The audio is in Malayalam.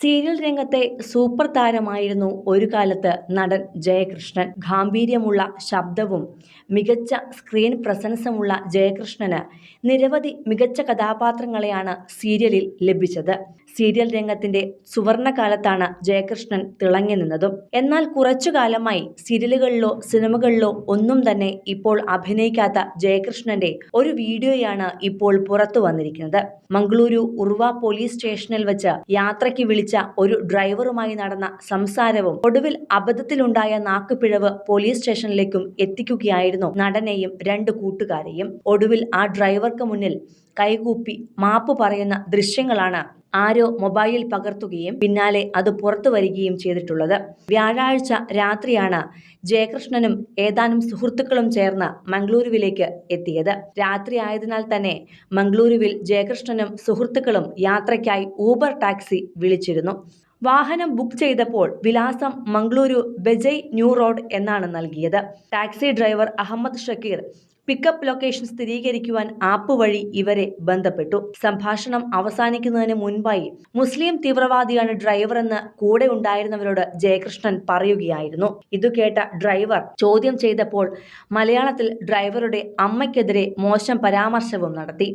സീരിയൽ രംഗത്തെ സൂപ്പർ താരമായിരുന്നു ഒരു കാലത്ത് നടൻ ജയകൃഷ്ണൻ. ഗാംഭീര്യമുള്ള ശബ്ദവും മികച്ച സ്ക്രീൻ പ്രസൻസുമുള്ള ജയകൃഷ്ണന് നിരവധി മികച്ച കഥാപാത്രങ്ങളെയാണ് സീരിയലിൽ ലഭിച്ചത്. സീരിയൽ രംഗത്തിന്റെ സുവർണകാലത്താണ് ജയകൃഷ്ണൻ തിളങ്ങി നിന്നതും. എന്നാൽ കുറച്ചു കാലമായി സീരിയലുകളിലോ സിനിമകളിലോ ഒന്നും തന്നെ ഇപ്പോൾ അഭിനയിക്കാത്ത ജയകൃഷ്ണന്റെ ഒരു വീഡിയോയാണ് ഇപ്പോൾ പുറത്തു വന്നിരിക്കുന്നത്. മംഗളൂരു ഉർവ പോലീസ് സ്റ്റേഷനിൽ വെച്ച് യാത്രയ്ക്ക് വിളിച്ച ഒരു ഡ്രൈവറുമായി നടന്ന സംസാരവും ഒടുവിൽ അബദ്ധത്തിലുണ്ടായ നാക്കുപിഴവ് പോലീസ് സ്റ്റേഷനിലേക്കും എത്തിക്കുകയായിരുന്നു നടനെയും രണ്ട് കൂട്ടുകാരെയും. ഒടുവിൽ ആ ഡ്രൈവർക്ക് മുന്നിൽ കൈകൂപ്പി മാപ്പ് പറയുന്ന ദൃശ്യങ്ങളാണ്. ആരോ മൊബൈലിൽ പകർത്തുകയും പിന്നാലെ അത് പുറത്തു വരികയും ചെയ്തിട്ടുള്ളത്. വ്യാഴാഴ്ച രാത്രിയാണ് ജയകൃഷ്ണനും ഏതാനും സുഹൃത്തുക്കളും ചേർന്ന് മംഗളൂരുവിലേക്ക് എത്തിയത്. രാത്രി ആയതിനാൽ തന്നെ മംഗളൂരുവിൽ ജയകൃഷ്ണനും സുഹൃത്തുക്കളും യാത്രയ്ക്കായി ഊബർ ടാക്സി വിളിച്ചിരുന്നു. വാഹനം ബുക്ക് ചെയ്തപ്പോൾ വിലാസം മംഗളൂരു ബെജൈ ന്യൂ റോഡ് എന്നാണ് നൽകിയത്. Taxi driver Ahmed Shakir pickup location സ്ഥിരീകരിക്കുവാൻ app വഴി ഇവരെ ബന്ധപ്പെട്ടു. സംഭാഷണം അവസാനിക്കുന്നതിന് മുൻപായി മുസ്ലിം തീവ്രവാദിയാണ് ഡ്രൈവർ എന്ന് കൂടെ ഉണ്ടായിരുന്നവരോട് ജയകൃഷ്ണൻ പറയുകയായിരുന്നു. ഇതു കേട്ട ഡ്രൈവർ ചോദ്യം ചെയ്തപ്പോൾ മലയാളത്തിൽ ഡ്രൈവറുടെ അമ്മയ്ക്കെതിരെ മോശം പരാമർശവും നടത്തി.